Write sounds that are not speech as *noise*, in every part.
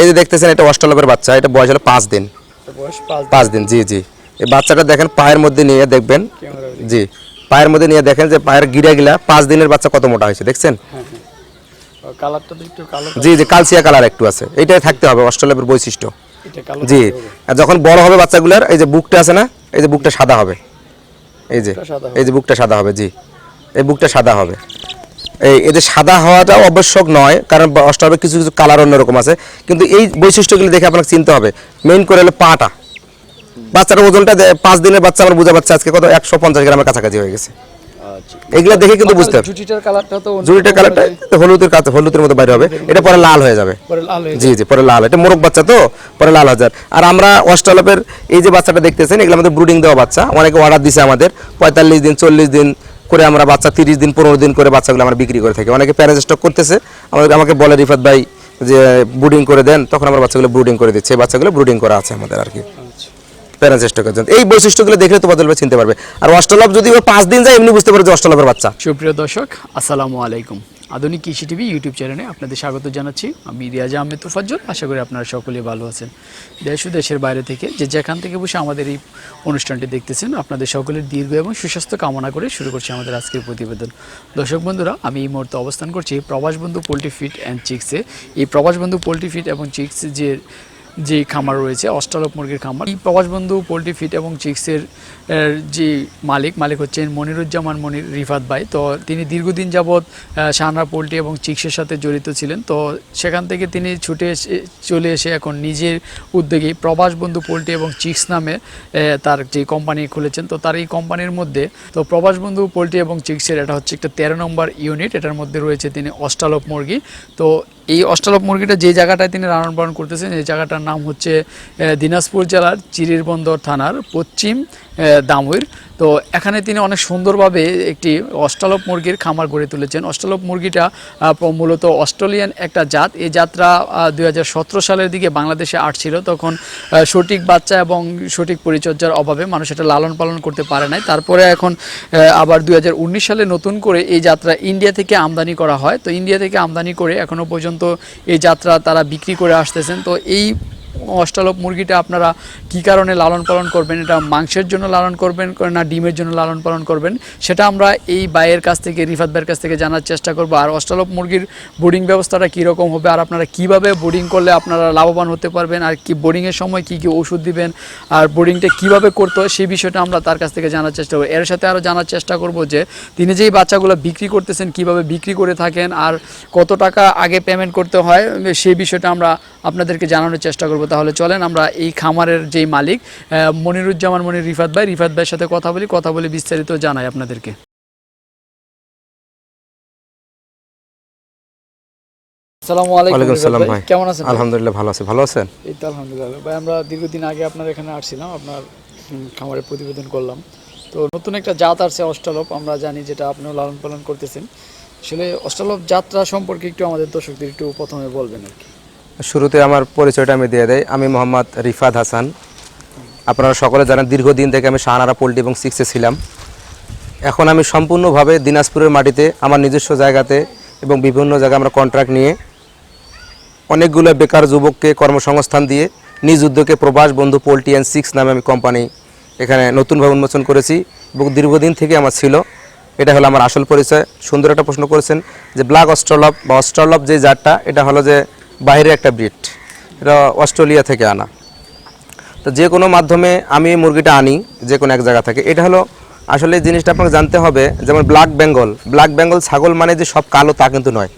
এই যে দেখতেছেন এটা অষ্টলবের বাচ্চা এটা বয়স হলো পাঁচ দিন। পাঁচ দিন। জি জি। এই বাচ্চাটা দেখেন পায়ের মধ্যে নিয়ে দেখবেন জি পায়ের মধ্যে নিয়ে দেখেন যে পায়ের গিরা গিলা পাঁচ দিনের বাচ্চা কত মোটা হয়েছে দেখছেন? একটু কালো জি জি কালসিয়া কালার একটু আছে। এটাই থাকতে হবে অস্ট্রেলিয়ার বৈশিষ্ট্য। জি আর যখন বড় হবে বাচ্চাগুলোর এই যে বুকটা আছে না এই যে বুকটা সাদা হবে। এই যে। এই যে বুকটা সাদা হবে জি। এই বুকটা সাদা হবে। এদের সাদা হওয়াটা আবশ্যক নয় কারণ অস্ট্রেলিয়ার কিছু কিছু কালার অন্যরকম আছে। কিন্তু এই বৈশিষ্ট্যগুলো দেখে আপনাকে চিনতে হবে। মেইন করে হলো পাটা। বাচ্চার ওজনটা পাঁচ দিনের বাচ্চা আমার বোঝা পাচ্ছে আজকে কত? একশো পঞ্চাশ গ্রামের কাছাকাছি হয়ে গেছে। আচ্ছা। এগুলা দেখে কিন্তু বুঝতে হবে। জুটিটার কালারটা তো কালারটা হলুদের কাছে হলুদের মতো বাইরে হবে। এটা পরে লাল হয়ে যাবে। পরে লাল জি জি পরে লাল এটা মোরগ বাচ্চা তো? পরে লাল হাজার আর আমরা অস্ট্রালপের এই যে বাচ্চাটা দেখতেছেন এগুলো আমাদের ব্রুডিং দেওয়া বাচ্চা। অনেকে অর্ডার দিছে আমাদের। পঁয়তাল্লিশ দিন চল্লিশ দিন করে আমরা বাচ্চা তিরিশ দিন, পনেরো দিন করে বাচ্চাগুলো আমরা বিক্রি করে থাকি। অনেকে প্যারেন্ট স্টক করতেছে আমাদের আমাকে বলে রিফাত ভাই যে ব্রুডিং করে দেন, তখন আমরা বাচ্চাগুলো ব্রুডিং করে দিচ্ছে। এই বাচ্চাগুলো ব্রুডিং করা আছে আমাদের আর কি প্যারেন্ট স্টকের জন্য। এই বৈশিষ্ট্যগুলো দেখলে তোমাদের চিনতে পারবে। আর অস্ট্রালপ যদি পাঁচ দিন যায়, এমনি বুঝতে পারবে যে অস্ট্রালপের বাচ্চা। সুপ্রিয় দর্শক, আসসালামু আলাইকুম। আধুনিক কৃষি টিভি ইউটিউব চ্যানেলে আপনাদের স্বাগত জানাচ্ছি। আমি রিয়াজ আহমেদ তুফাজ্জল, আশা করি আপনারা সকলে ভালো আছেন। দেশ ও দেশের বাইরে থেকে যে যেখান থেকে বসে আমাদের এই অনুষ্ঠানটি দেখতেছেন, আপনাদের সকলের দীর্ঘ এবং সুস্বাস্থ্য কামনা করে শুরু করছি আমাদের আজকের প্রতিবেদন। দর্শক বন্ধুরা, আমি এই মুহূর্তে অবস্থান করছি প্রবাস বন্ধু পোলট্রি ফিট অ্যান্ড চিক্সে। এই প্রবাস বন্ধু পোলট্রি ফিট এবং চিক্স যে যে খামার রয়েছে অষ্টালক মুরগির খামার। এই প্রবাস বন্ধু, পোলট্রি ফিট এবং চিক্সের যে মালিক মালিক হচ্ছেন মনিরুজ্জামান মনির রিফাত ভাই। তো তিনি দীর্ঘদিন যাবৎ শাহানা পোলট্রি এবং চিক্সের সাথে জড়িত ছিলেন। তো সেখান থেকে তিনি ছুটে এসে, চলে এসে এখন নিজের উদ্যোগেই প্রবাস বন্ধু পোলট্রি এবং চিক্স নামে তার যে কোম্পানি খুলেছেন। তো তার এই কোম্পানির মধ্যে, তো প্রবাস বন্ধু পোলট্রি এবং চিক্সের এটা হচ্ছে একটা তেরো নম্বর ইউনিট এটার মধ্যে রয়েছে তিনি অষ্টালক মুরগি। তো এই অষ্টালভ মুরগিটা যে জায়গাটায় তিনি লালন পালন করতেছেন, এই জায়গাটার নাম হচ্ছে দিনাজপুর জেলার চিরিরবন্দর থানার পশ্চিম দামুর তো এখানে তিনি অনেক সুন্দরভাবে একটি অষ্টালক মুরগির খামার গড়ে তুলেছেন। অষ্টালক মুরগিটা মূলত অস্ট্রেলিয়ান একটা জাত। এই জাতটা দুই সালের দিকে বাংলাদেশে আসছিল। তখন সঠিক বাচ্চা এবং সঠিক পরিচর্যার অভাবে মানুষ এটা লালন পালন করতে পারে নাই। তারপরে এখন আবার দুই হাজার উনিশ সালে নতুন করে এই যাত্রা ইন্ডিয়া থেকে আমদানি করা হয়। তো ইন্ডিয়া থেকে আমদানি করে এখনও পর্যন্ত এই যাত্রা তারা বিক্রি করে আসতেছেন। তো এই অষ্টালক মুরগিটা আপনারা কি কারণে লালন পালন করবেন? এটা মাংসের জন্য লালন করবেন না ডিমের জন্য লালন পালন করবেন? সেটা আমরা এই বাইয়ের কাছ থেকে, রিফাত ভাইয়ের কাছ থেকে জানার চেষ্টা করব। আর অষ্টালক মুরগির বোর্ডিং ব্যবস্থাটা কীরকম হবে? আর আপনারা কীভাবে বোর্ডিং করলে আপনারা লাভবান হতে পারবেন? আর কি বোর্ডিংয়ের সময় কি কি ওষুধ দিবেন? আর বোর্ডিংটা কীভাবে করতে হয়? সেই বিষয়টা আমরা তার কাছ থেকে জানার চেষ্টা করব। এর সাথে আরও জানার চেষ্টা করব যে, তিনি যেই বাচ্চাগুলো বিক্রি করতেছেন, কীভাবে বিক্রি করে থাকেন? আর কত টাকা আগে পেমেন্ট করতে হয়? সেই বিষয়টা আমরা আপনাদেরকে জানানোর চেষ্টা করব। তাহলে চলেন আমরা এই খামারের যেই মালিক মনিরুজ্জামান মনির রিফাত ভাই রিফাত ভাইয়ের সাথে কথা বলি কথা বলে বিস্তারিত জানাই আপনাদেরকে। আসসালামু আলাইকুম সালাম ভাই। ভাই। কেমন আছেন? আলহামদুলিল্লাহ ভালো আছে। ভালো আছেন? এই তো আলহামদুলিল্লাহ। ভাই আমরা দীর্ঘদিন আগে আপনার এখানে আসছিলাম আপনার হুম, খামারের প্রতিবেদন করলাম। তো নতুন একটা জাত আসছে অষ্টালপ আমরা জানি যেটা আপনিও লালন পালন করতেছেন। আসলে অষ্টালপ যাত্রা সম্পর্কে একটু আমাদের দর্শকদের একটু প্রথমে বলবেন আর কি। শুরুতে আমার পরিচয়টা আমি দিয়ে দেয় আমি মোহাম্মদ রিফাত হাসান। আপনারা সকলে জানেন দীর্ঘদিন থেকে আমি শাহানারা পোল্ট্রি এবং সিক্সে ছিলাম। এখন আমি সম্পূর্ণভাবে দিনাজপুরের মাটিতে, আমার নিজস্ব জায়গাতে এবং বিভিন্ন জায়গায় আমরা কন্ট্রাক্ট নিয়ে অনেকগুলো বেকার যুবককে কর্মসংস্থান দিয়ে নিজ উদ্যোগে প্রবাস বন্ধু পোল্ট্রি অ্যান্ড সিক্স নামে আমি কোম্পানি এখানে নতুনভাবে উন্মোচন করেছি এবং দীর্ঘদিন থেকে আমার ছিল। এটা হলো আমার আসল পরিচয়। সুন্দর একটা প্রশ্ন করেছেন যে ব্ল্যাক অস্ট্রলপ বা অস্ট্রলপ যে জাতটা, এটা হলো যে বাইরের একটা ব্রিড এটা অস্ট্রেলিয়া থেকে আনা। তো যে কোনো মাধ্যমে আমি মুরগিটা আনি, যে কোনো এক জায়গা থেকে। এটা হলো আসলে জিনিসটা আপনাকে জানতে হবে, যেমন ব্ল্যাক বেঙ্গল ব্ল্যাক বেঙ্গল ছাগল মানে যে সব কালো তা কিন্তু নয়।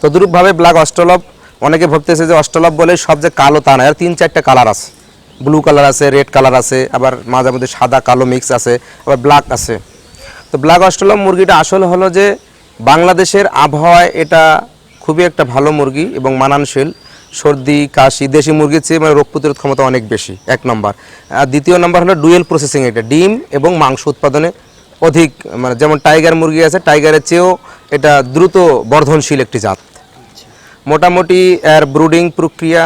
তদ্রূপভাবে ব্ল্যাক অস্ট্রলপ অনেকে ভাবতেছে যে অস্ট্রলপ বলে সব যে কালো তা নয়। আর তিন চারটা কালার আছে। ব্লু কালার আছে রেড কালার আছে, আবার মাঝে মধ্যে সাদা কালো মিক্স আছে, আবার ব্ল্যাক আছে। তো ব্ল্যাক অস্ট্রলপ মুরগিটা আসলে হলো যে বাংলাদেশের আবহাওয়ায় এটা খুবই একটা ভালো মুরগি এবং মানানশীল সর্দি, কাশি, দেশি মুরগির চেয়ে মানে রোগ প্রতিরোধ ক্ষমতা অনেক বেশি, এক নম্বর। আর দ্বিতীয় নম্বর হলো ডুয়েল প্রসেসিং এটা, ডিম এবং মাংস উৎপাদনে অধিক মানে যেমন টাইগার মুরগি আছে, টাইগারের চেয়েও এটা দ্রুত বর্ধনশীল একটি জাত। মোটামুটি এর ব্রুডিং প্রক্রিয়া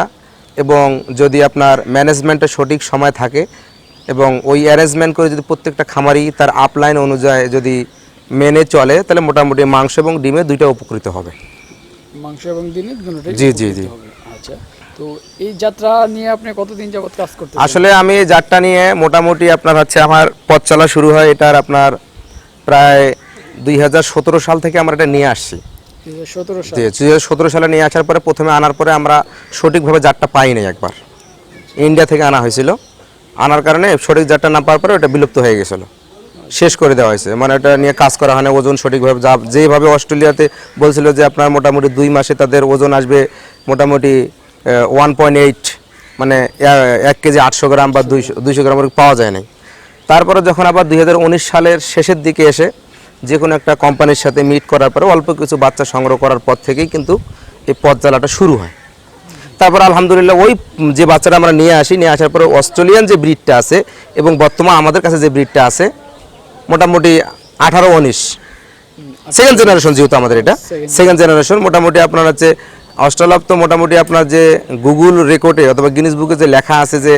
এবং যদি আপনার ম্যানেজমেন্টের সঠিক সময় থাকে এবং ওই অ্যারেঞ্জমেন্ট করে যদি প্রত্যেকটা খামারি তার আপলাইন অনুযায়ী যদি মেনে চলে, তাহলে মোটামুটি মাংস এবং ডিমে দুইটা উপকৃত হবে। মাংস এবং দিনে দুটোটাই জি, জি, জি। আচ্ছা তো এই যাত্রা নিয়ে আপনি কতদিন যাবত কাজ করতে আসলে আমি এই জাতটা নিয়ে মোটামুটি আপনার হচ্ছে আমার পথ চলা শুরু হয় এটার আপনার প্রায় দুই হাজার সতেরো সাল থেকে আমরা এটা নিয়ে আসছি। সতেরো সাল। যে দুই হাজার সালে নিয়ে আসার পরে প্রথমে আনার পরে আমরা সঠিকভাবে জাতটা পাইনি একবার। ইন্ডিয়া থেকে আনা হয়েছিল। আনার কারণে সঠিক জাতটা না পাওয়ার পরে ওটা বিলুপ্ত হয়ে গেছিল। শেষ করে দেওয়া হয়েছে। মানে ওটা নিয়ে কাজ করা হয় না, ওজন সঠিকভাবে যা যেভাবে অস্ট্রেলিয়াতে বলছিল যে আপনার মোটামুটি দুই মাসে তাদের ওজন আসবে মোটামুটি ওয়ান পয়েন্ট এইট মানে এক কেজি আটশো গ্রাম বা দুইশো দুইশো গ্রাম পাওয়া যায় নাই। তারপরে যখন আবার দুই হাজার উনিশ সালের শেষের দিকে এসে যে কোনো একটা কোম্পানির সাথে মিট করার পরে অল্প কিছু বাচ্চা সংগ্রহ করার পর থেকেই কিন্তু এই পথ জ্বালাটা শুরু হয়। তারপর আলহামদুলিল্লাহ ওই যে বাচ্চাটা আমরা নিয়ে আসি, নিয়ে আসার পরে অস্ট্রেলিয়ান যে ব্রিডটা আছে এবং বর্তমান আমাদের কাছে যে ব্রিডটা আছে মোটামুটি আঠারো উনিশ। সেকেন্ড জেনারেশন যেহেতু আমাদের এটা। সেকেন্ড জেনারেশন মোটামুটি আপনার হচ্ছে অস্ট্রেলাপ তো মোটামুটি আপনার যে গুগল রেকর্ডে অথবা গিনিস বুকে যে লেখা আছে যে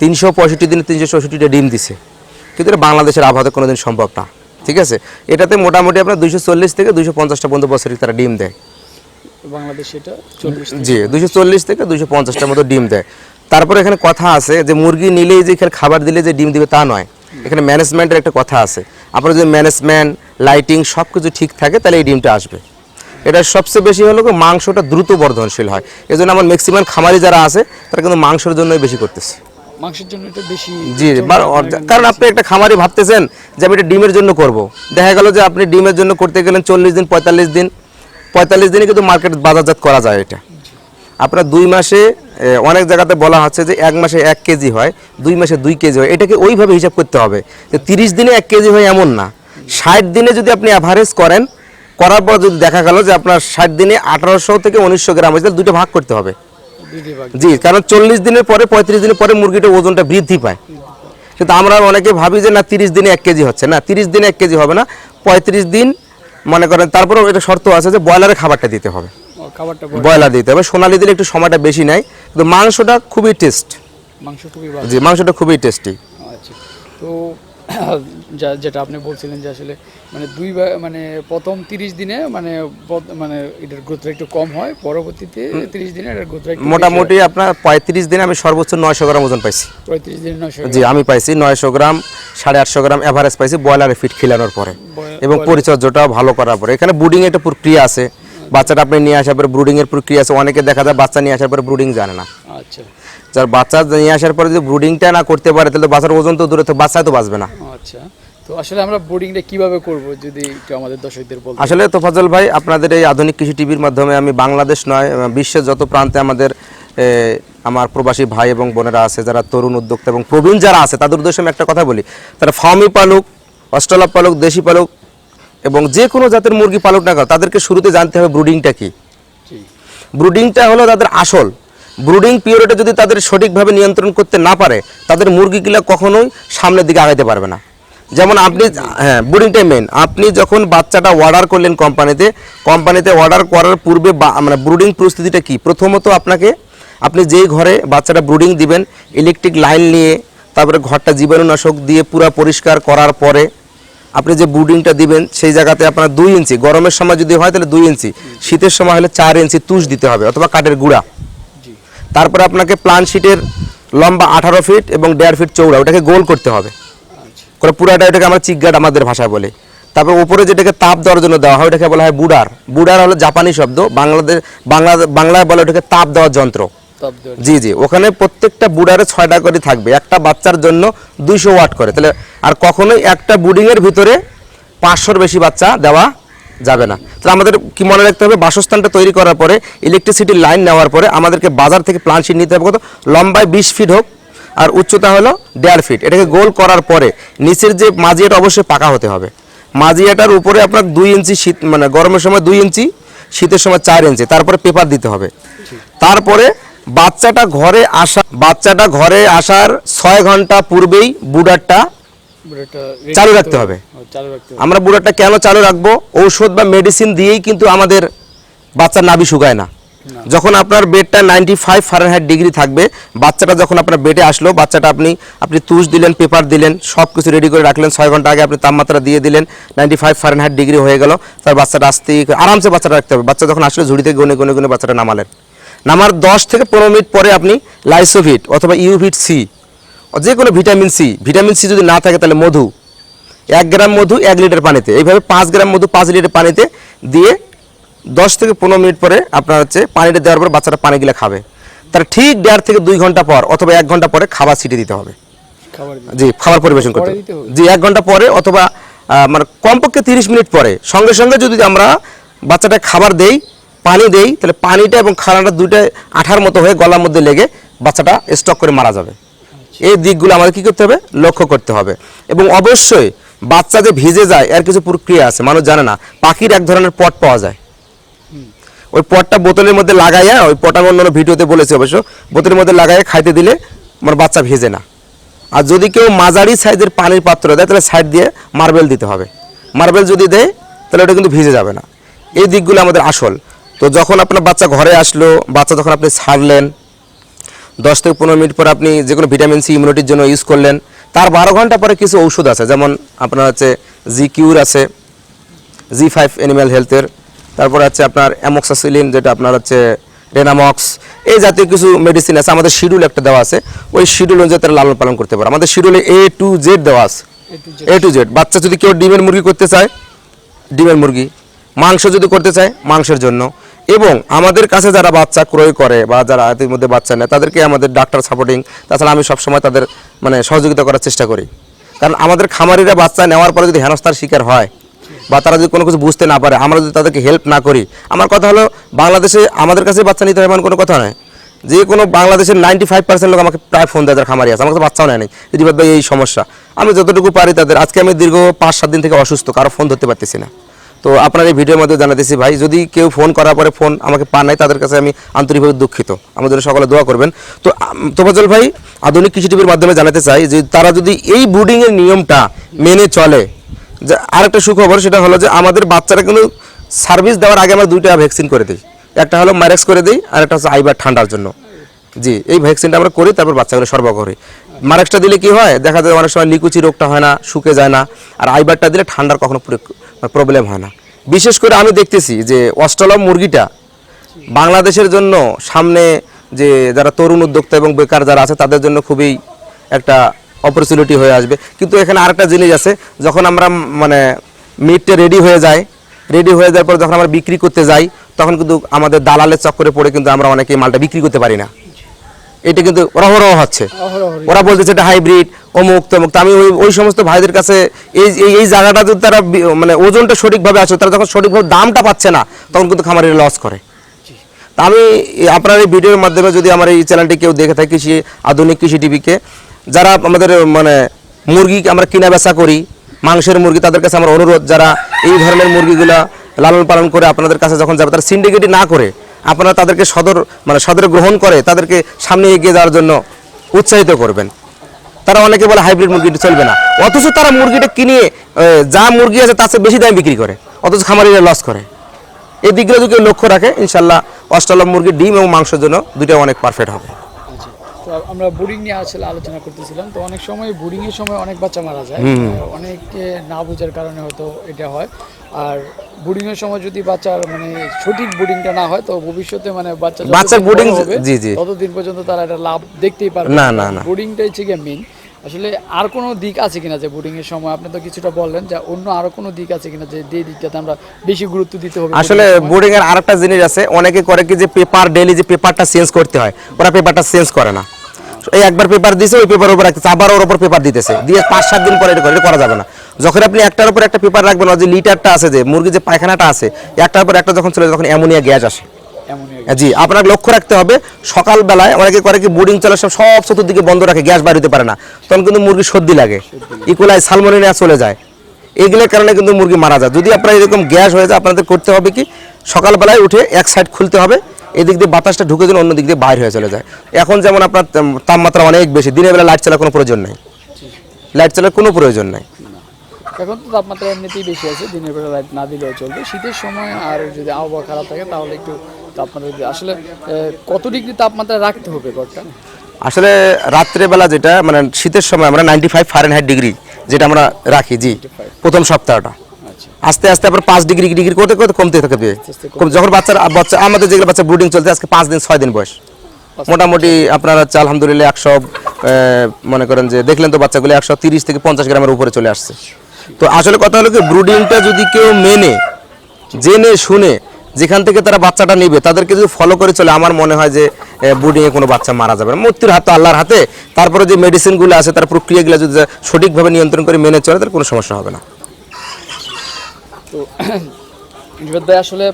তিনশো পঁয়ষট্টি দিনে তিনশো চৌষট্টিটা ডিম দিছে। কিন্তু এটা বাংলাদেশের আবহাওয়াতে কোনোদিন সম্ভব না। ঠিক আছে? এটাতে মোটামুটি আপনার দুইশো চল্লিশ থেকে দুইশো পঞ্চাশটা পর্যন্ত বছরে তারা ডিম দেয়। বাংলাদেশ এটা চল্লিশ জি দুইশো চল্লিশ থেকে দুইশো পঞ্চাশটার মতো ডিম দেয়। তারপরে এখানে কথা আছে যে মুরগি নিলেই যে এখানে খাবার দিলে যে ডিম দিবে তা নয়। এখানে ম্যানেজমেন্টের একটা কথা আছে। আপনার যদি ম্যানেজমেন্ট লাইটিং সব কিছু ঠিক থাকে তাহলে এই ডিমটা আসবে। এটা সবচেয়ে বেশি হলো মাংসটা দ্রুত বর্ধনশীল হয়। এই জন্য আমার ম্যাক্সিমাম খামারি যারা আছে তারা কিন্তু মাংসের জন্যই বেশি করতেছে। মাংসের জন্য এটা বেশি জি কারণ আপনি একটা খামারি ভাবতেছেন যে আমি এটা ডিমের জন্য করব। দেখা গেল যে আপনি ডিমের জন্য করতে গেলেন চল্লিশ দিন পঁয়তাল্লিশ দিন। পঁয়তাল্লিশ দিনে কিন্তু মার্কেট বাজারজাত করা যায় এটা। আপনার দুই মাসে অনেক জায়গাতে বলা হচ্ছে যে এক মাসে এক কেজি হয়, দুই মাসে দুই কেজি হয়। এটাকে ওইভাবে হিসাব করতে হবে যে তিরিশ দিনে এক কেজি হয় এমন না। ষাট দিনে যদি আপনি অ্যাভারেজ করেন, করার পর যদি দেখা গেল যে আপনার ষাট দিনে আঠারোশো থেকে উনিশশো গ্রাম হয়েছে দুটো ভাগ করতে হবে। জি, কারণ চল্লিশ দিনের পরে, পঁয়ত্রিশ দিনের পরে মুরগিটার ওজনটা বৃদ্ধি পায়। কিন্তু আমরা অনেকে ভাবি যে না, তিরিশ দিনে এক কেজি হচ্ছে। না, তিরিশ দিনে এক কেজি হবে না, পঁয়ত্রিশ দিন, মনে করেন, তারপরেও এটা শর্ত আছে যে ব্রয়লারের খাবারটা দিতে হবে। বড়। ব্রয়লার দিতে হবে। সোনালি দিলে একটু সময়টা বেশি নেয়। কিন্তু মাংসটা খুবই টেস্ট মাংস খুবই ভালো। জি মাংসটা খুবই টেস্টি আচ্ছা। তো *clears throat* যা- যেটা আপনি বলছিলেন যে আসলে মানে দুই মানে প্রথম তিরিশ দিনে মানে মানে এটার গ্রোথটা একটু কম হয়। পরবর্তীতে তিরিশ দিনে এটার গ্রোথটা একটু মোটামুটি আপনার পঁয়ত্রিশ দিনে আমি সর্বোচ্চ নয়শো গ্রাম ওজন পাইছি। পঁয়ত্রিশ দিনে নয়শো জি আমি পাইছি নয়শো গ্রাম সাড়ে আটশো গ্রাম অ্যাভারেজ পাইছি। ব্রয়লারে ফিট খিলানোর পরে। এবং পরিচর্যাটাও ভালো করার পরে। এখানে ব্রুডিং একটা প্রক্রিয়া আছে। বাচ্চাটা আপনি নিয়ে আসার পরে ব্রুডিং এর প্রক্রিয়া আছে অনেকে দেখা যায় বাচ্চা নিয়ে আসার পরে ব্রুডিং জানে না। আচ্ছা। যার বাচ্চা নিয়ে আসার পরে যদি ব্রুডিংটা না করতে পারে তাহলে বাচ্চার ওজন তো দূরে তো বাচ্চা তো বাঁচবে না। আচ্ছা। তো আসলে আমরা বোর্ডিংটা কীভাবে করব যদি একটু আমাদের দর্শকদের বলতে আসলে তোফাজল ভাই আপনাদের এই আধুনিক কৃষি টিভির মাধ্যমে আমি বাংলাদেশ নয় বিশ্বের যত প্রান্তে আমাদের আমার প্রবাসী ভাই এবং বোনেরা আছে যারা তরুণ উদ্যোক্তা এবং প্রবীণ যারা আছে তাদের উদ্দেশ্যে আমি একটা কথা বলি। তারা ফার্মি পালক অস্ট্রেলাপ পালক দেশি পালক এবং যে কোনো জাতের মুরগি পালক না কেন তাদেরকে শুরুতে জানতে হবে ব্রুডিংটা কি। ব্রুডিংটা হলো তাদের আসল। ব্রুডিং পিরিয়ডে যদি তাদের সঠিকভাবে নিয়ন্ত্রণ করতে না পারে তাদের মুরগিগুলো কখনোই সামনের দিকে আগাইতে পারবে না। যেমন আপনি হ্যাঁ ব্রুডিংটাই মেন আপনি যখন বাচ্চাটা অর্ডার করলেন কোম্পানিতে কোম্পানিতে অর্ডার করার পূর্বে বা- মানে ব্রুডিং প্রস্তুতিটা কি? প্রথমত আপনাকে আপনি যেই ঘরে বাচ্চাটা ব্রুডিং দিবেন ইলেকট্রিক লাইন নিয়ে তারপরে ঘরটা জীবাণুনাশক দিয়ে পুরো পরিষ্কার করার পরে আপনি যে বুডিংটা দিবেন সেই জায়গাতে আপনার দুই ইঞ্চি গরমের সময় যদি হয় তাহলে দুই ইঞ্চি শীতের সময় হলে চার ইঞ্চি তুষ দিতে হবে অথবা কাঠের গুঁড়া। তারপরে আপনাকে প্লান শিটের লম্বা আঠারো ফিট এবং দেড় ফিট চৌড়া ওটাকে গোল করতে হবে। আচ্ছা। করে পুরাটা এটাকে আমরা চিকগাট আমাদের ভাষায় বলে। তারপর উপরে যেটাকে তাপ দেওয়ার জন্য দেওয়া হয় ওটাকে বলা হয় বুডার। বুডার হলো জাপানি শব্দ বাংলাদেশ বাংলা বাংলায় বলে ওটাকে তাপ দেওয়ার যন্ত্র। জি জি ওখানে প্রত্যেকটা বুডারে ছয়টা করে থাকবে। একটা বাচ্চার জন্য দুইশো ওয়াট করে। তাহলে আর কখনোই একটা বুডিংয়ের ভিতরে পাঁচশোর বেশি বাচ্চা দেওয়া যাবে না। তাহলে আমাদের কি মনে রাখতে হবে? বাসস্থানটা তৈরি করার পরে ইলেকট্রিসিটির লাইন নেওয়ার পরে আমাদেরকে বাজার থেকে প্লান শিট নিতে হবে। কত? লম্বায় বিশ ফিট হোক আর উচ্চতা হলো দেড় ফিট এটাকে গোল করার পরে নিচের যে মাজিয়াটা অবশ্যই পাকা হতে হবে। মাজিয়াটার উপরে আপনার দুই ইঞ্চি শীত মানে গরমের সময় দুই ইঞ্চি শীতের সময় চার ইঞ্চি। তারপরে পেপার দিতে হবে। তারপরে বাচ্চাটা ঘরে আসা বাচ্চাটা ঘরে আসার ছয় ঘণ্টা পূর্বেই বুডারটা চালু রাখতে হবে। আমরা বুডারটা কেন চালু রাখব? ঔষধ বা মেডিসিন দিয়েই কিন্তু আমাদের বাচ্চার নাভি শুকায় না। না। যখন আপনার বেডটা নাইনটি ফাইভ ফারেনহাইট ডিগ্রি থাকবে বাচ্চাটা যখন আপনার বেডে আসলো বাচ্চাটা আপনি আপনি তুষ দিলেন পেপার দিলেন সব কিছু রেডি করে রাখলেন ছয় ঘণ্টা আগে আপনি তাপমাত্রা দিয়ে দিলেন নাইনটি ফাইভ ফারেনহাইট ডিগ্রি হয়ে গেল তার বাচ্চাটা আসতে আরামসে বাচ্চাটা রাখতে হবে। বাচ্চা যখন আসলে ঝুড়ি থেকে গনে গনে গনে বাচ্চাটা নামালেন। নামার দশ থেকে পনেরো মিনিট পরে আপনি লাইসোভিট অথবা ইউভিট সি যে কোনো ভিটামিন সি ভিটামিন সি যদি না থাকে তাহলে মধু। এক গ্রাম মধু এক লিটার পানিতে। এইভাবে পাঁচ গ্রাম মধু পাঁচ লিটার পানিতে দিয়ে দশ থেকে পনেরো মিনিট পরে আপনার হচ্ছে পানিটা দেওয়ার পর বাচ্চাটা পানিগুলো খাবে। তার ঠিক দেড় থেকে দুই ঘণ্টা পর অথবা এক ঘণ্টা পরে খাবার ছিটিয়ে দিতে হবে। জি খাবার পরিবেশন করতে জি এক ঘণ্টা পরে অথবা মানে কমপক্ষে তিরিশ মিনিট পরে। সঙ্গে সঙ্গে যদি আমরা বাচ্চাটা খাবার দেই পানি দেই, তাহলে পানিটা এবং খানাটা দুইটা আঠার মতো হয়ে গলার মধ্যে লেগে বাচ্চাটা স্টক করে মারা যাবে। এই দিকগুলো আমাদের কি করতে হবে? লক্ষ্য করতে হবে। এবং অবশ্যই বাচ্চা যে ভিজে যায়, এর কিছু প্রক্রিয়া আছে, মানুষ জানে না। পাখির এক ধরনের পট পাওয়া যায়। ওই পটটা বোতলের মধ্যে লাগাইয়া, ওই পট আমি অন্য ভিডিওতে বলেছি অবশ্য, বোতলের মধ্যে লাগাইয়া খাইতে দিলে আমার বাচ্চা ভিজে না। আর যদি কেউ মাঝারি সাইজের পানির পাত্র দেয়, তাহলে সাইড দিয়ে মার্বেল দিতে হবে। মার্বেল যদি দেয়, তাহলে ওটা কিন্তু ভিজে যাবে না। এই দিকগুলো আমাদের আসল। তো যখন আপনার বাচ্চা ঘরে আসলো বাচ্চা যখন আপনি ছাড়লেন দশ থেকে পনেরো মিনিট পর আপনি যে কোনো ভিটামিন সি ইমিউনিটির জন্য ইউজ করলেন তার বারো ঘণ্টা পরে কিছু ঔষধ আছে যেমন আপনার হচ্ছে জি কিউর আছে জি ফাইভ অ্যানিম্যাল হেলথের তারপর আছে আপনার অ্যামক্সাসিলিন যেটা আপনার হচ্ছে রেনামক্স এই জাতীয় কিছু মেডিসিন আছে আমাদের শিডিউল একটা দেওয়া আছে ওই শিডিউল অনুযায়ী তারা লালন পালন করতে পারে। আমাদের শিডিউলে এ টু জেড দেওয়া আছে। এ টু জেড বাচ্চা যদি কেউ ডিমের মুরগি করতে চায় ডিমের মুরগি মাংস যদি করতে চায় মাংসের জন্য। এবং আমাদের কাছে যারা বাচ্চা ক্রয় করে বা যারা এর মধ্যে বাচ্চা নেয়, তাদেরকে আমাদের ডাক্তার সাপোর্টিং তাছাড়া আমি সবসময় তাদের মানে সহযোগিতা করার চেষ্টা করি। কারণ আমাদের খামারিরা বাচ্চা নেওয়ার পরে যদি হেনস্থার শিকার হয় বা তারা যদি কোনো কিছু বুঝতে না পারে, আমরা যদি তাদেরকে হেল্প না করি, আমার কথা হলো বাংলাদেশে আমাদের কাছে বাচ্চা নিতে হয় এমন কোনো কথা নয়। যে কোনো বাংলাদেশের নাইনটি ফাইভ পার্সেন্ট লোক আমাকে প্রায় ফোন দেয়, যারা খামারি আছে। আমার কাছে বাচ্চাও নেয় রিবাদ ভাই এই সমস্যা। আমি যতটুকু পারি তাদের, আজকে আমি দীর্ঘ পাঁচ সাত দিন থেকে অসুস্থ, কারও ফোন ধরতে পারতেছি না। তো আপনার এই ভিডিওর মধ্যে জানাতেছি ভাই যদি কেউ ফোন করার পরে ফোন আমাকে পান নাই তাদের কাছে আমি আন্তরিকভাবে দুঃখিত। আমাদের সকলে দোয়া করবেন। তো আম, তোফাজ্জল ভাই আধুনিক কৃষি টিভির মাধ্যমে জানাতে চাই যে তারা যদি এই ব্রুডিংয়ের নিয়মটা মেনে চলে যে আরেকটা সুখবর সেটা হলো যে আমাদের বাচ্চারা কিন্তু সার্ভিস দেওয়ার আগে আমরা দুইটা ভ্যাকসিন করে দিই। একটা হলো ম্যারেক্স করে দিই আর একটা হচ্ছে আইবার ঠান্ডার জন্য। জি এই ভ্যাকসিনটা আমরা করি তারপর বাচ্চাগুলো সরবরাহ করি। মারেক্সটা দিলে কি হয়? দেখা যায় অনেক সময় লিকুচি রোগটা হয় না, শুকে যায় না, আর আইবারটা দিলে ঠান্ডার কখনো প্রবলেম হয় না। বিশেষ করে আমি দেখতেছি যে অস্ট্রেলিয়া মুরগিটা বাংলাদেশের জন্য সামনে যে যারা তরুণ উদ্যোক্তা এবং বেকার যারা আছে, তাদের জন্য খুবই একটা অপরচুনিটি হয়ে আসবে। কিন্তু এখানে আরেকটা জিনিস আছে, যখন আমরা মানে মিটটা রেডি হয়ে যায় রেডি হয়ে যাওয়ার পর যখন আমরা বিক্রি করতে যাই, তখন কিন্তু আমাদের দালালের চক্করে পড়ে কিন্তু আমরা অনেকে মালটা বিক্রি করতে পারি না। এটা কিন্তু অহরহ হচ্ছে ওরা বলতেছে এটা হাইব্রিড অমুক তমুক। তো আমি ওই ওই সমস্ত ভাইদের কাছে এই এই এই জায়গাটা যদি তারা মানে ওজনটা সঠিকভাবে আছে তারা যখন সঠিকভাবে দামটা পাচ্ছে না তখন কিন্তু খামারের লস করে। তা আমি আপনার এই ভিডিওর মাধ্যমে যদি আমার এই চ্যানেলটি কেউ দেখে থাকে কৃষি আধুনিক কৃষি টিভিকে যারা আমাদের মানে মুরগি আমরা কিনা বেচা করি মাংসের মুরগি তাদের কাছে আমার অনুরোধ যারা এই ধরনের মুরগিগুলা লালন পালন করে আপনাদের কাছে যখন যাবে তারা সিন্ডিকেটই না করে আপনারা তাদেরকে সদর মানে সদরে গ্রহণ করে তাদেরকে সামনে এগিয়ে যাওয়ার জন্য উৎসাহিত করবেন। তারা অনেকে বলে হাইব্রিড মুরগিটা চলবে না। অথচ তারা মুরগিটা কিনে যা মুরগি আছে তার চেয়ে বেশি দামে বিক্রি করে অথচ খামারিরা লস করে। এই দিকগুলো যদি লক্ষ্য রাখে ইনশাল্লাহ অস্ট্রেলিয়া মুরগির ডিম এবং মাংসের জন্য দুটো অনেক পারফেক্ট হবে। তো আমরা বোর্ডিং নিয়ে আসলে আলোচনা করতেছিলাম। তো অনেক সময় বোর্ডিং এর সময় অনেক বাচ্চা মারা যায়। অনেকে না বোঝার কারণে হয়তো এটা হয়। আর বোর্ডিং এর সময় যদি বাচ্চার মানে সঠিক বোর্ডিংটা না হয় তো ভবিষ্যতে মানে বাচ্চা বাচ্চার বড় জি, জি। ততদিন পর্যন্ত তারা এটা লাভ দেখতেই পারবে। না, না, না। বোর্ডিংটাই হচ্ছে গিয়ে মেইন আসলে আর কোনো দিক আছে কিনা যে বোর্ডিং এর সময়? আপনি তো কিছুটা বললেন যে অন্য আরও কোনো দিক আছে কিনা যে যে দিকটাতে আমরা বেশি গুরুত্ব দিতে হবে আসলে বোর্ডিং এর আরেকটা জিনিস আছে অনেকে করে কি যে পেপার ডেলি যে পেপারটা চেঞ্জ করতে হয় ওরা পেপারটা চেঞ্জ করে না। এই একবার পেপার দিছে ওই পেপার উপর রাখতেছে আবার ওর উপর পেপার দিতেছে। দিয়ে পাঁচ সাত দিন পরে এটা করে এটা করা যাবে না। যখন আপনি একটার উপর একটা পেপার রাখবেন যে লিটারটা আছে যে মুরগির যে পায়খানাটা আছে একটার উপর একটা যখন চলে তখন অ্যামোনিয়া গ্যাস আসে। জি আপনাকে লক্ষ্য রাখতে হবে সকালবেলায় অনেকে করে কি বোর্ডিং চলে সব সব চতুর্দিকে বন্ধ রাখে গ্যাস বার হতে পারে না। তখন কিন্তু মুরগি সর্দি লাগে। ইকুলাই সালমোনিয়া চলে যায়। এগুলোর কারণে কিন্তু মুরগি মারা যায়। যদি আপনার এরকম গ্যাস হয়ে যায় আপনাদের করতে হবে কি সকালবেলায় উঠে এক সাইড খুলতে হবে এদিক দিয়ে বাতাসটা ঢুকে যেন অন্য দিক দিয়ে বাইরে হয়ে চলে যায়। এখন যেমন আপনার তাপমাত্রা অনেক বেশি দিনের বেলা লাইট চালার কোনো প্রয়োজন নেই। লাইট চালার কোনো প্রয়োজন নেই। এখন তো তাপমাত্রা এমনিতেই বেশি আছে দিনের বেলা লাইট না দিলেও চলবে। শীতের সময় আর যদি আবহাওয়া খারাপ থাকে তাহলে একটু তাপমাত্রা আসলে কত ডিগ্রি তাপমাত্রা রাখতে হবে ঘরটা? আসলে রাত্রেবেলা যেটা মানে শীতের সময় আমরা নাইনটি ফাইভ ফারেনহাইট ডিগ্রি যেটা আমরা রাখি জি প্রথম সপ্তাহটা। আচ্ছা। আস্তে আস্তে আবার পাঁচ ডিগ্রি ডিগ্রি করতে করতে কমতে থাকবে যখন বাচ্চার বাচ্চা আমাদের যেগুলো বাচ্চা ব্রুডিং চলছে আজকে পাঁচ দিন ছয় দিন বয়স। মোটামুটি আপনার হচ্ছে আলহামদুলিল্লাহ একশো মনে করেন যে দেখলেন তো বাচ্চাগুলো একশো তিরিশ থেকে পঞ্চাশ গ্রামের উপরে চলে আসছে। তো আসলে কথা হলো কি ব্রুডিংটা যদি কেউ মেনে, জেনে, শুনে যেখান থেকে তারা বাচ্চাটা নেবে, তাদেরকে যদি ফলো করে চলে, আমার মনে হয় যে ব্রুডিংয়ে কোনো বাচ্চা মারা যাবে না। মৃত্যুর হাত আল্লাহর হাতে, তারপরে যে মেডিসিনগুলো আছে, তার প্রক্রিয়াগুলো যদি সঠিকভাবে নিয়ন্ত্রণ করে, মেনে চলে তার কোনো সমস্যা হবে না। তো *clears throat* ভাই, আসলে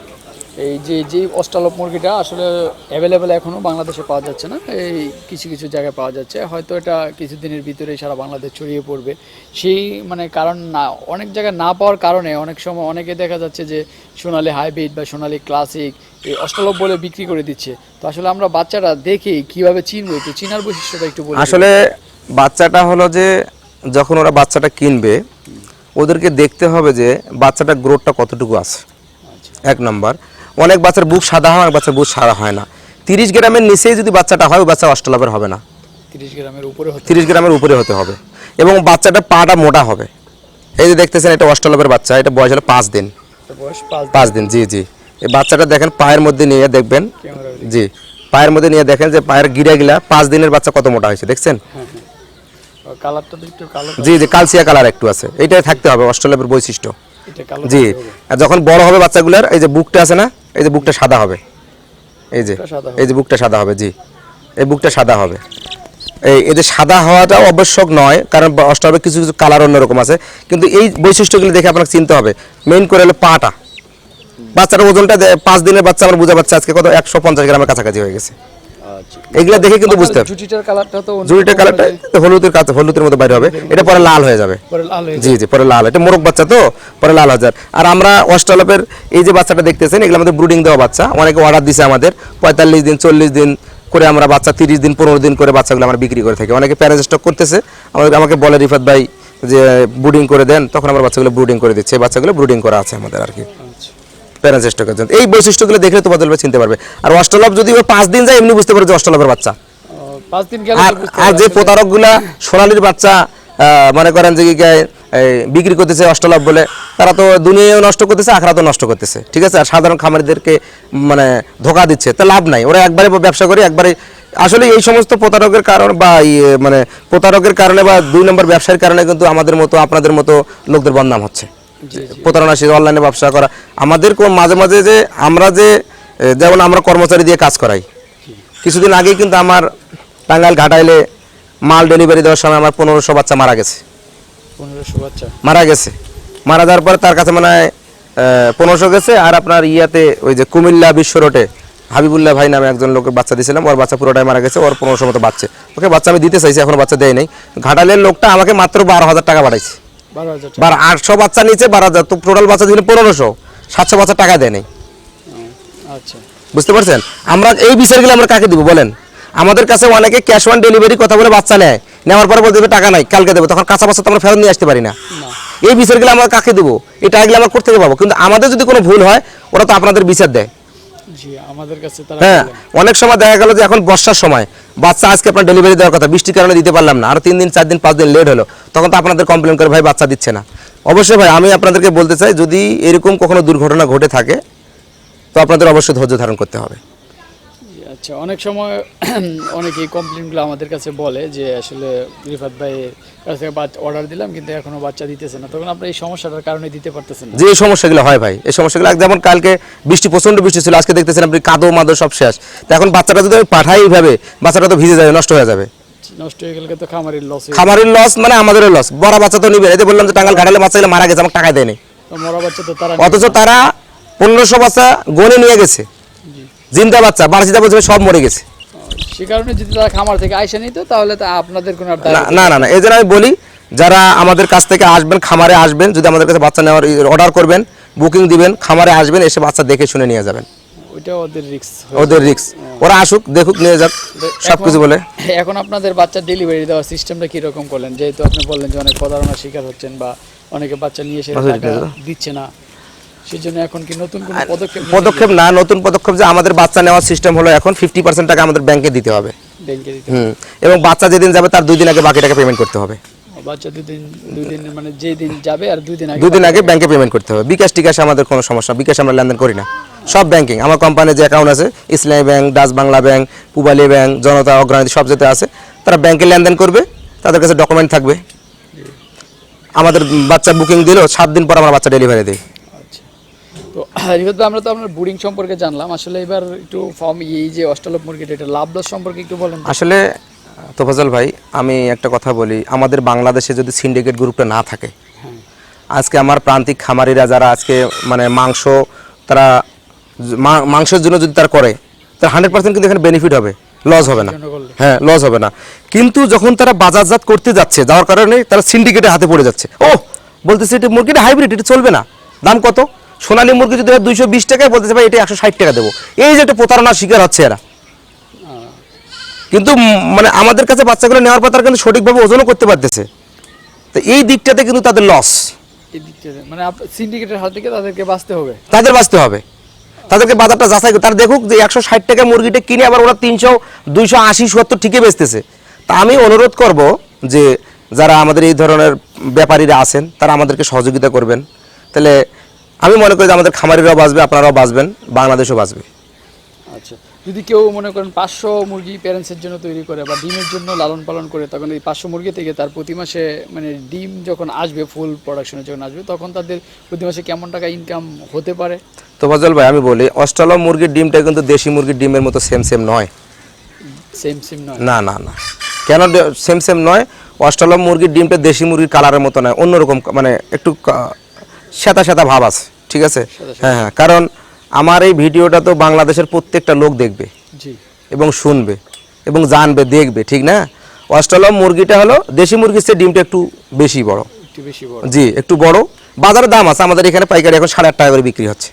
এই যে যে অস্ট্রালপ মুরগিটা আসলে অ্যাভেলেবেল এখনও বাংলাদেশে পাওয়া যাচ্ছে না। এই কিছু কিছু জায়গায় পাওয়া যাচ্ছে। হয়তো এটা কিছুদিনের ভিতরেই সারা বাংলাদেশ ছড়িয়ে পড়বে। সেই মানে কারণ না অনেক জায়গায় না পাওয়ার কারণে অনেক সময় অনেকে দেখা যাচ্ছে যে সোনালি হাইব্রিড বা সোনালি ক্লাসিক এই অস্ট্রালপ বলে বিক্রি করে দিচ্ছে। তো আসলে আমরা বাচ্চারা দেখি কীভাবে চিনবো একটু চিনার বৈশিষ্ট্যটা একটু বলি আসলে বাচ্চাটা হলো যে যখন ওরা বাচ্চাটা কিনবে ওদেরকে দেখতে হবে যে বাচ্চাটার গ্রোথটা কতটুকু আছে। এক নম্বর। অনেক বাচ্চার বুক সাদা হয় অনেক বাচ্চার বুক সাদা হয় না। তিরিশ গ্রামের নিচেই যদি বাচ্চাটা হয় ওই বাচ্চা অষ্টলাভের হবে না। তিরিশ গ্রামের উপরে হতে তিরিশ গ্রামের উপরে হতে হবে। এবং বাচ্চাটা পাটা মোটা হবে। এই যে দেখতেছেন এটা অষ্টলাভের বাচ্চা এটা বয়স হলো পাঁচ দিন। পাঁচ দিন। জি জি। এই বাচ্চাটা দেখেন পায়ের মধ্যে নিয়ে দেখবেন জি। পায়ের মধ্যে নিয়ে দেখেন যে পায়ের গিরা গিলা পাঁচ দিনের বাচ্চা কত মোটা হয়েছে দেখছেন? একটু কালো জি জি কালসিয়া কালার একটু আছে। এইটাই থাকতে হবে অস্ট্রেলিয়ার বৈশিষ্ট্য। জি। আর যখন বড় হবে বাচ্চাগুলোর এই যে বুকটা আছে না এই যে বুকটা সাদা হবে। এই যে এই যে বুকটা সাদা হবে জি। এই বুকটা সাদা হবে। এই এদের যে সাদা হওয়াটা আবশ্যক নয় কারণ অষ্টমে কিছু কিছু কালার অন্যরকম আছে। কিন্তু এই বৈশিষ্ট্যগুলি দেখে আপনাকে চিনতে হবে। মেইন করে হলো পাটা। বাচ্চাটার ওজনটা পাঁচ দিনের বাচ্চা আমার বোঝা পাচ্ছে আজকে কত একশো পঞ্চাশ গ্রামের কাছাকাছি হয়ে গেছে। এগুলো দেখে কিন্তু বুঝতে হবে জুটিটার কালারটা তো রকম কালারটা হলুদের কাছে হলুদের মতো বাইরে হবে। এটা পরে লাল হয়ে যাবে। পরে লাল হয়ে জি জি পরে লাল। এটা মোরগ বাচ্চা তো? পরে লাল হাজার আর আমরা অস্ট্রালপের এই যে বাচ্চাটা দেখতেছেন এগুলো আমাদের ব্রুডিং দেওয়া বাচ্চা। অনেকে অর্ডার দিছে আমাদের। পঁয়তাল্লিশ দিন চল্লিশ দিন করে আমরা বাচ্চা তিরিশ দিন পনেরো দিন করে বাচ্চাগুলো আমরা বিক্রি করে থাকি। অনেকে প্যারেজ স্টক করতেছে। আমাদের আমাকে বলে রিফাত ভাই যে ব্রুডিং করে দেন তখন আমরা বাচ্চাগুলো ব্রুডিং করে দিচ্ছি। এই বাচ্চাগুলো ব্রুডিং করা আছে আমাদের আর কি। প্যারেজ স্টকের জন্য এই বৈশিষ্ট্যগুলো দেখলে তো বদলবে চিনতে পারবে। আর অস্ট্রালপ যদি পাঁচ দিন যায় এমনি বুঝতে পারবে যে অস্ট্রালপের বাচ্চা। ও, দিন গেলে আর যে। প্রতারকগুলা সোনালির বাচ্চা মনে করেন যে বিক্রি করতেছে অষ্টলাভ বলে তারা তো দুনিয়াও নষ্ট করতেছে আখড়া তো নষ্ট করতেছে। ঠিক আছে? আর সাধারণ খামারিদেরকে মানে ধোকা দিচ্ছে। তা লাভ নাই। ওরা একবারে ব্যবসা করে একবারে আসলে এই সমস্ত প্রতারকের কারণ বা ইয়ে মানে প্রতারকের কারণে বা দুই নম্বর ব্যবসার কারণে কিন্তু আমাদের মতো আপনাদের মতো লোকদের বদনাম হচ্ছে। প্রতারণা সে অনলাইনে ব্যবসা করা। আমাদের কোন- মাঝে মাঝে যে আমরা যে যেমন আমরা কর্মচারী দিয়ে কাজ করাই। কিছুদিন আগেই কিন্তু আমার টাঙ্গাইল ঘাটাইলে মাল ডেলিভারি দেওয়ার সময় আমার পনেরোশো বাচ্চা মারা গেছে। পনেরোশো বাচ্চা। মারা গেছে। মারা যাওয়ার পর তার কাছে মানে পনেরোশো গেছে আর আপনার ইয়াতে ওই যে কুমিল্লা বিশ্ব রোডে হাবিবুল্লাহ ভাই নামে একজন লোকের বাচ্চা দিয়েছিলাম ওর বাচ্চা পুরোটাই মারা গেছে ওর পনেরোশো মতো বাচ্চা। ওকে বাচ্চা আমি দিতে চাইছি এখনও বাচ্চা দেয় নাই। ঘাটালের লোকটা আমাকে মাত্র বারো হাজার টাকা পাঠাইছে। বারো আটশো বাচ্চা নিচে বারো হাজার। তো টোটাল বাচ্চা দিলে পনেরোশো। সাতশো বাচ্চা টাকা দেয় নাই আচ্ছা। বুঝতে পারছেন? আমরা এই বিষয়গুলো আমরা কাকে দিব বলেন? আমাদের কাছে অনেকে ক্যাশ অন ডেলিভারি কথা বলে বাচ্চা নেয়। নেওয়ার পরে বলতে টাকা নাই কালকে দেবো। তখন কাঁচা বাচ্চা তো আমরা ফেরত নিয়ে আসতে পারি না। এই বিচারগুলো আমরা কাকে দেবো? এই টাকাগুলো আমরা কোথেকে পাবো কিন্তু আমাদের যদি কোনো ভুল হয় ওরা তো আপনাদের বিচার দেয়। হ্যাঁ অনেক সময় দেখা গেল যে এখন বর্ষার সময় বাচ্চা আজকে আপনার ডেলিভারি দেওয়ার কথা বৃষ্টির কারণে দিতে পারলাম না আর তিন দিন চার দিন পাঁচ দিন লেট হলো তখন তো আপনাদের কমপ্লেন করে ভাই বাচ্চা দিচ্ছে না। অবশ্যই ভাই আমি আপনাদেরকে বলতে চাই যদি এরকম কখনো দুর্ঘটনা ঘটে থাকে তো আপনাদের অবশ্যই ধৈর্য ধারণ করতে হবে। আচ্ছা অনেক সময় *clears throat* অনেকেই কমপ্লেনগুলো আমাদের কাছে বলে যে আসলে রিফাত ভাই কাছ থেকে অর্ডার দিলাম কিন্তু এখনও বাচ্চা দিতেছে না। তখন আপনার এই সমস্যাটার কারণে দিতে পারতেছেন না। যে সমস্যাগুলো হয় ভাই এই সমস্যাগুলো যেমন কালকে বৃষ্টি প্রচণ্ড বৃষ্টি ছিল আজকে দেখতেছেন আপনি কাদো মাদো সব শেষ। তো এখন বাচ্চাটা যদি আমি পাঠাই এইভাবে বাচ্চাটা তো ভিজে যাবে নষ্ট হয়ে যাবে। নষ্ট হয়ে গেলে তো খামারের লস খামারের লস মানে আমাদেরও লস বড় বাচ্চা তো নিবে এই যে বললাম যে টাঙ্গাল ঘাটালে বাচ্চাগুলো মারা গেছে আমাকে টাকা দেয়নি। তো মরা বাচ্চা তো তারা অথচ তারা পনেরোশো বাচ্চা গনে নিয়ে গেছে। জিন্দা বাচ্চা বার্ষিতা বলছে সব মরে গেছে। সে কারণে যদি তারা খামার থেকে আইসা নিত তাহলে তা আপনাদের কোনো না না না এই জন্য আমি বলি যারা আমাদের কাছ থেকে আসবেন খামারে আসবেন যদি আমাদের কাছে বাচ্চা নেওয়ার অর্ডার করবেন বুকিং দিবেন খামারে আসবেন এসে বাচ্চা দেখে শুনে নিয়ে যাবেন। ওইটা ওদের রিক্স ওদের রিক্স ওরা আসুক দেখুক নিয়ে যাক সব কিছু বলে। এখন আপনাদের বাচ্চা ডেলিভারি দেওয়ার সিস্টেমটা কি রকম করলেন? যেহেতু আপনি বললেন যে অনেক প্রতারণার শিকার হচ্ছেন বা অনেকে বাচ্চা নিয়ে এসে দিচ্ছে না। সেজন্য এখন কি নতুন কোনো পদক্ষেপ পদক্ষেপ না নতুন পদক্ষেপ যে আমাদের বাচ্চা নেওয়ার সিস্টেম হলো এখন ফিফটি পার্সেন্ট টাকা আমাদের ব্যাংকে দিতে হবে। ব্যাংকে দিতে হুম এবং বাচ্চা যেদিন যাবে তার দুই দিন আগে বাকি টাকা পেমেন্ট করতে হবে। বাচ্চা দুদিন দুই মানে যেই দিন যাবে আর দুই আগে দুদিন আগে ব্যাংকে পেমেন্ট করতে হবে। বিকাশ টিকাশ আমাদের কোনো সমস্যা বিকাশ আমরা লেনদেন করি না। সব ব্যাংকিং আমার কোম্পানির যে অ্যাকাউন্ট আছে Islami bank Dutch Bangla bank Pubali bank Janata Agrani সব যেতে আছে তারা ব্যাংকে লেনদেন করবে তাদের কাছে ডকুমেন্ট থাকবে। আমাদের বাচ্চা বুকিং দিলেও সাত দিন পর আমরা বাচ্চা ডেলিভারি দিই। তো রিফাত ভাই আমরা তো আপনার বুডিং সম্পর্কে জানলাম। আসলে এবার একটু ফর্ম এই যে অস্ট্রালপ মুরগিটা এটা লাভ লস সম্পর্কে একটু বলেন তো। আসলে তোফাজল ভাই আমি একটা কথা বলি। আমাদের বাংলাদেশে যদি সিন্ডিকেট গ্রুপটা না থাকে হ্যাঁ। আজকে আমার প্রান্তিক খামারিরা যারা আজকে মানে মাংস তারা মাংসের জন্য যদি তারা করে তার হান্ড্রেড পার্সেন্ট কিন্তু এখানে বেনিফিট হবে। লস হবে না। হ্যাঁ লস হবে না। কিন্তু যখন তারা বাজারজাত করতে যাচ্ছে যাওয়ার কারণে তারা সিন্ডিকেটের হাতে পড়ে যাচ্ছে। ও বলতেছে এটা মুরগিটা হাইব্রিড এটা চলবে না। দাম কত? সোনালী মুরগি যদি দুইশো বিশ টাকায় বলতেছে ভাই এটা একশো ষাট টাকা দেবো। এই যে একটা প্রতারণার শিকার হচ্ছে এরা। কিন্তু মানে আমাদের কাছে বাচ্চাগুলো নেওয়ার পর তারা কিন্তু সঠিকভাবে ওজনও করতে পারতেছে। তো এই দিকটাতে কিন্তু তাদের লস মানে সিন্ডিকেটের হাত থেকে তাদেরকে বাঁচতে হবে। তাদের বাঁচতে হবে। তাদেরকে বাজারটা যাচাই করে তারা দেখুক যে একশো ষাট টাকা মুরগিটা কিনে আবার ওরা তিনশো দুইশো আশি সত্তর ঠিকই বেচতেছে। তা আমি অনুরোধ করব যে যারা আমাদের এই ধরনের ব্যাপারীরা আছেন তারা আমাদেরকে সহযোগিতা করবেন। তাহলে আমি মনে করি যে আমাদের খামারিরাও বাঁচবে আপনারাও বাঁচবেন বাংলাদেশও বাঁচবে। আচ্ছা যদি কেউ মনে করেন পাঁচশো মুরগি প্যারেন্টসের জন্য তৈরি করে বা ডিমের জন্য লালন পালন করে তখন এই পাঁচশো মুরগি থেকে তার প্রতি মাসে মানে ডিম যখন আসবে ফুল প্রোডাকশনে যখন আসবে তখন তাদের প্রতি মাসে কেমন টাকা ইনকাম হতে পারে? তো ফজল ভাই আমি বলি অস্ট্রেলিয়া মুরগির ডিমটা কিন্তু দেশি মুরগির ডিমের মতো সেম সেম নয়। সেম সেম নয়? না না না। কেন সেম সেম নয়? অস্ট্রেলিয়া মুরগির ডিমটা দেশি মুরগির কালারের মতো নয় অন্যরকম মানে একটু শ্বেতা শ্বেতা ভাব আছে। ঠিক আছে? হ্যাঁ হ্যাঁ কারণ আমার এই ভিডিওটা তো বাংলাদেশের প্রত্যেকটা লোক দেখবে এবং শুনবে এবং জানবে দেখবে ঠিক না? অস্ট্রেলিয়া মুরগিটা হলো দেশি মুরগির চেয়ে ডিমটা একটু বেশি বড়। জি একটু বড়। বাজারে দাম আছে আমাদের এখানে পাইকারি এখন সাড়ে আট টাকা করে বিক্রি হচ্ছে।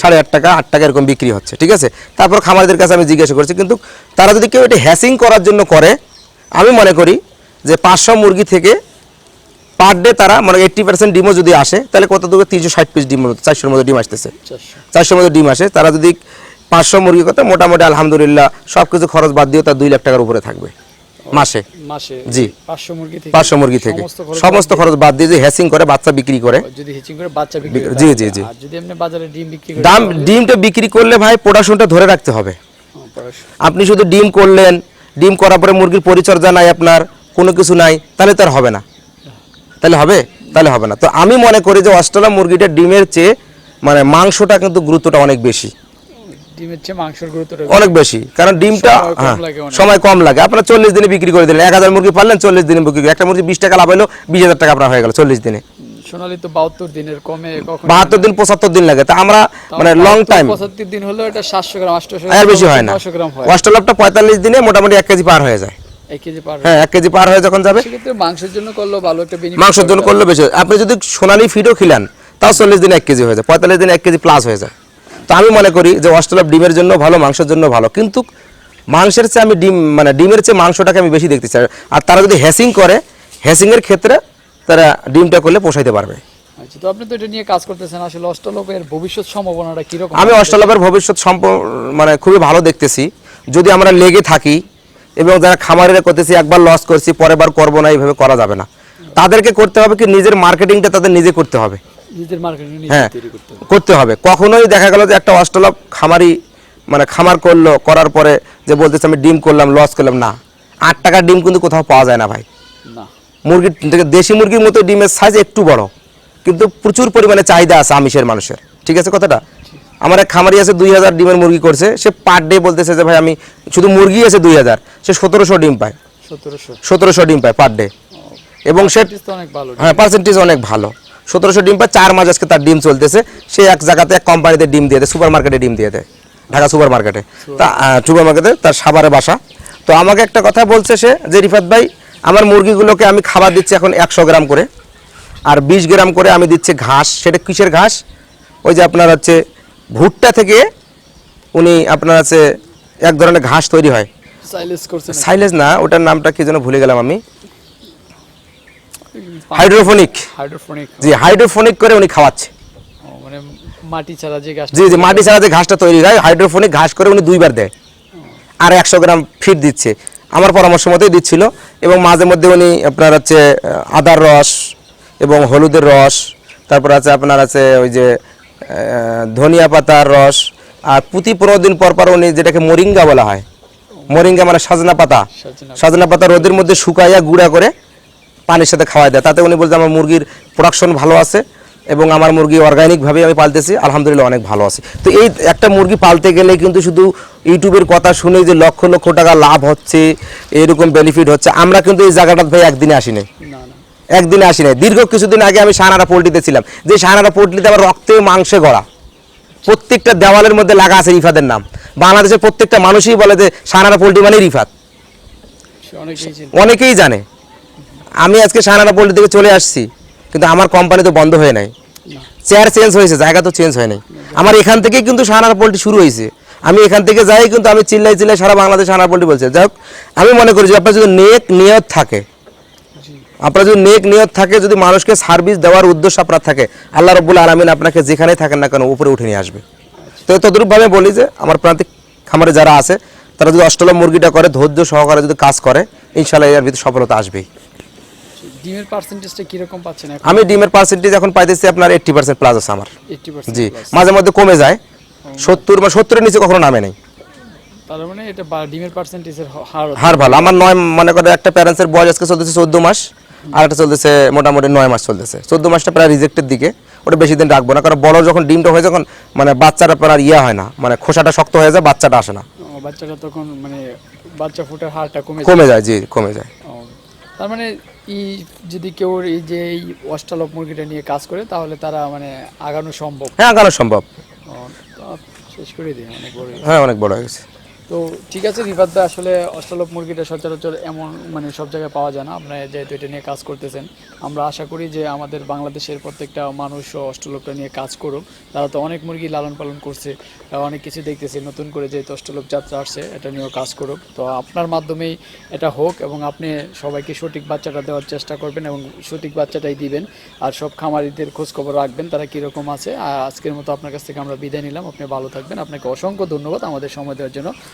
সাড়ে আট টাকা আট টাকা এরকম বিক্রি হচ্ছে ঠিক আছে? তারপর খামারদের কাছে আমি জিজ্ঞাসা করছি কিন্তু তারা যদি কেউ এটা হ্যাসিং করার জন্য করে আমি মনে করি যে পাঁচশো মুরগি থেকে পার ডে তারা মানে এইট্টি পার্সেন্ট ডিমও যদি আসে তাহলে কত দূরে তিনশো ষাট পিস ডিম চারশোর মতো ডিম আসতেছে। চারশোর মতো ডিম আসে। তারা যদি পাঁচশো মুরগি করতে মোটামুটি আলহামদুলিল্লাহ সব কিছু খরচ বাদ দিয়েও তার দুই লাখ টাকার উপরে থাকবে। মাসে। মাসে? জি। পাঁচশো মুরগি থেকে? পাঁচশো মুরগি থেকে। সমস্ত খরচ বাদ দিয়ে? যে হ্যাসিং করে বাচ্চা বিক্রি করে। যদি হিচিং করে বাচ্চা বিক্রি জি, জি, জি। যদি এমনি বাজারে ডিম বিক্রি করে দাম ডিমটা বিক্রি করলে ভাই প্রোডাকশনটা ধরে রাখতে হবে। আপনি শুধু ডিম করলেন ডিম করার পরে মুরগির পরিচর্যা নাই আপনার কোনো কিছু নাই তাহলে তার হবে না। তাহলে হবে? তাহলে হবে না। তো আমি মনে করি যে অস্ট্রেলিয়া মুরগিটা ডিমের চেয়ে মানে মাংসটা কিন্তু গুরুত্বটা অনেক বেশি। ডিমের চেয়ে মাংসের গুরুত্বটা অনেক বেশি। কারণ ডিমটা সময় কম হ্যাঁ, লাগে। সময় কম লাগে। আপনার চল্লিশ দিনে বিক্রি করে দিলেন। এক হাজার মুরগি পারলেন চল্লিশ দিনে বিক্রি করে একটা মুরগি বিশ টাকা লাভ হলো বিশ হাজার টাকা আপনার হয়ে গেল চল্লিশ দিনে। সোনালি তো বাহাত্তর দিনের কমে বাহাত্তর দিন পঁচাত্তর দিন লাগে। তা আমরা মানে লং টাইম পঁচাত্তর দিন হলো এটা সাতশো গ্রাম আটশো আর বেশি হয় না। পঁয়তাল্লিশ দিনে মোটামুটি এক কেজি পার হয়ে যায়। হ্যাঁ এক কেজি পার হয়ে যখন যাবে? মাংসের জন্য করলেও ভালো একটা মাংসের জন্য করলে বেশি। আপনি যদি সোনালি ফিডও খিলান তাও চল্লিশ দিনে এক কেজি হয়ে যায় পঁয়তাল্লিশ দিনে এক কেজি প্লাস হয়ে যায়। তো আমি মনে করি যে অস্ট্রেলিয়া ডিমের জন্য ভালো মাংসের জন্য ভালো। কিন্তু মাংসের চেয়ে আমি ডিম মানে ডিমের চেয়ে মাংসটাকে আমি বেশি দেখতে চাই। আর তারা যদি হ্যাসিং করে হ্যাসিংয়ের ক্ষেত্রে তারা ডিমটা করলে পোষাইতে পারবে। আচ্ছা তো আপনি তো এটা নিয়ে কাজ করতেছেন। আসলে ভবিষ্যৎ সম্ভাবনাটা কীরকম? আমি অস্ট্রেলিয়ার ভবিষ্যৎ সম্প মানে খুবই ভালো দেখতেছি। যদি আমরা লেগে থাকি এবং যারা খামারিরা করতেছি একবার লস করছি পরের বার করব না এইভাবে করা যাবে না। তাদেরকে করতে হবে কি নিজের মার্কেটিংটা তাদের নিজে করতে হবে। নিজের মার্কেটিং হ্যাঁ করতে হবে। কখনোই দেখা গেল যে একটা অস্ট্রেলিয়া খামারি মানে খামার করল করার পরে যে বলতেছে আমি ডিম করলাম লস করলাম। না। আট টাকার ডিম কিন্তু কোথাও পাওয়া যায় না ভাই। না। মুরগির দেশি মুরগির মতো ডিমের সাইজ একটু বড়। কিন্তু প্রচুর পরিমাণে চাহিদা আছে আমিষের মানুষের। ঠিক আছে কথাটা? আমার এক খামারি আছে দুই হাজার ডিমের মুরগি করছে সে পার ডে বলতেছে যে ভাই আমি শুধু মুরগি আছে দুই হাজার সে সতেরোশো ডিম পায়। সতেরোশো। সতেরোশো ডিম পায় পার ডে এবং সে হ্যাঁ পার্সেন্টেজ অনেক ভালো। সতেরোশো ডিম পায় চার মাস আজকে তার ডিম চলতেছে সে এক জায়গাতে এক কোম্পানিতে ডিম দিয়ে দেয় সুপার মার্কেটে ডিম দিয়ে দেয় ঢাকা সুপার মার্কেটে তা সুপার মার্কেটে তার সাভারে বাসা। তো আমাকে একটা কথা বলছে সে যে রিফাত ভাই আমার মুরগিগুলোকে আমি খাবার দিচ্ছি এখন একশো গ্রাম করে আর বিশ গ্রাম করে আমি দিচ্ছি ঘাস। সেটা কিসের ঘাস? ওই যে আপনার হচ্ছে ভুট্টা থেকে উনি আপনার আছে এক ধরনের ঘাস তৈরি হয়। সাইলেজ না ওটার নামটা কি যেন ভুলে গেলাম আমি। হাইড্রোফোনিক হাইড্রোফোনিক জি হাইড্রোফোনিক করে উনি খাওয়াচ্ছে। মানে মাটি ছাড়া যে জি জি মাটি ছাড়া যে ঘাসটা তৈরি হয় হাইড্রোফোনিক ঘাস করে উনি দুইবার দেয়। আর একশো গ্রাম ফিট দিচ্ছে। আমার পরামর্শ মতোই দিচ্ছিল। এবং মাঝে মধ্যে উনি আপনার হচ্ছে আদার রস এবং হলুদের রস। তারপর আছে আপনার আছে ওই যে ধনিয়া পাতার রস আর প্রতি পনেরো দিন পর পর উনি যেটাকে মরিঙ্গা বলা হয়। মরিঙ্গা মানে সাজনা পাতা। সাজনা পাতা। রোদের মধ্যে শুকাইয়া গুঁড়া করে পানির সাথে খাওয়াই দেয়। তাতে উনি বলছে আমার মুরগির প্রোডাকশন ভালো আছে এবং আমার মুরগি অর্গানিকভাবে আমি পালতেছি। আলহামদুলিল্লাহ অনেক ভালো আছে। তো এই একটা মুরগি পালতে গেলে কিন্তু শুধু ইউটিউবের কথা শুনে যে লক্ষ লক্ষ টাকা লাভ হচ্ছে এরকম বেনিফিট হচ্ছে। আমরা কিন্তু এই জায়গাটা ভাই একদিনে আসিনি। একদিনে আসি নাই। দীর্ঘ কিছুদিন আগে আমি সাহানারা পোলট্রিতে ছিলাম। যে সাহানারা পোলট্রিতে আবার রক্তে মাংসে গড়া। প্রত্যেকটা দেওয়ালের মধ্যে লাগা আছে রিফাতের নাম। বাংলাদেশের প্রত্যেকটা মানুষই বলে যে সাহানারা পোলট্রি মানে রিফাত। অনেকেই জানে। আমি আজকে সাহানারা পোলট্রি থেকে চলে আসছি কিন্তু আমার কোম্পানি তো বন্ধ হয়ে নাই। চেয়ার চেঞ্জ হয়েছে জায়গা তো চেঞ্জ হয় নাই। আমার এখান থেকেই কিন্তু সাহানার পোলট্রি শুরু হয়েছে। আমি এখান থেকে যাই কিন্তু আমি চিল্লাই চিল্লাই সারা বাংলাদেশ সাহানার পোলট্রি বলছে। যাই হোক আমি মনে করি যে আপনার যদি নেক নিয়ত থাকে আপনার যদি নেক নিয়ত থাকে যদি মানুষকে সার্ভিস দেওয়ার উদ্দেশ্য আপনার থাকে আল্লাহ রব্বুল আলমিন আপনাকে যেখানেই থাকেন না কেন উপরে উঠে নিয়ে আসবে। তো তদ্রূপভাবে বলি যে আমার প্রান্তিক খামারে যারা আছে তারা যদি অষ্টলম মুরগিটা করে ধৈর্য সহকারে যদি কাজ করে ইনশাল্লাহ এর ভিতরে সফলতা আসবেই। ডিমের পার্সেন্টেজটা কীরকম পাচ্ছেন আমি ডিমের পার্সেন্টেজ এখন পাইতেছি আপনার এইট্টি পার্সেন্ট প্লাস আছে আমার। জি মাঝে মধ্যে কমে যায়। সত্তর বা সত্তরের নিচে কখনো নামে নেই। তার মানে এটা ডিমের পার্সেন্টেজের হার হার ভালো। আমার নয় মনে করে একটা প্যারেন্টসের বয়স আজকে চলতেছে চোদ্দ মাস। আর একটা চলতেছে মোটামুটি নয় মাস চলতেছে। চোদ্দ মাসটা প্রায় রিজেক্টের দিকে ওটা বেশি দিন রাখব না কারণ বড় যখন ডিমটা হয়ে যখন মানে বাচ্চাটা আপনার ইয়ে হয় না মানে খোসাটা শক্ত হয়ে যায় বাচ্চাটা আসে না। বাচ্চাটা তখন মানে বাচ্চা ফুটার হারটা কমে কমে যায়। জি কমে যায়। তার মানে এই যদি কেউ এই যে এই অষ্টালক মুরগিটা নিয়ে কাজ করে তাহলে তারা মানে আগানো সম্ভব। হ্যাঁ আগানো সম্ভব। শেষ করে দিই অনেক বড় হ্যাঁ অনেক বড় হয়ে গেছে। তো ঠিক আছে রিফাত দা আসলে অষ্টলক মুরগিটা সচরাচর এমন মানে সব জায়গায় পাওয়া যায় না। আপনারা যেহেতু এটা নিয়ে কাজ করতেছেন, আমরা আশা করি যে আমাদের বাংলাদেশের প্রত্যেকটা মানুষ অষ্টলকটা নিয়ে কাজ করুক। তারা তো অনেক মুরগি লালন পালন করছে অনেক কিছু দেখতেছে, নতুন করে যেহেতু অষ্টলক যাত্রা আসছে, এটা নিয়েও কাজ করুক। তো আপনার মাধ্যমেই এটা হোক এবং আপনি সবাইকে সঠিক বাচ্চাটা দেওয়ার চেষ্টা করবেন এবং সঠিক বাচ্চাটাই দিবেন। আর সব খামারিদের খোঁজখবর রাখবেন, তারা কীরকম আছে। আজকের মতো আপনার কাছ থেকে আমরা বিদায় নিলাম। আপনি ভালো থাকবেন। আপনাকে অসংখ্য ধন্যবাদ আমাদের সময় দেওয়ার জন্য।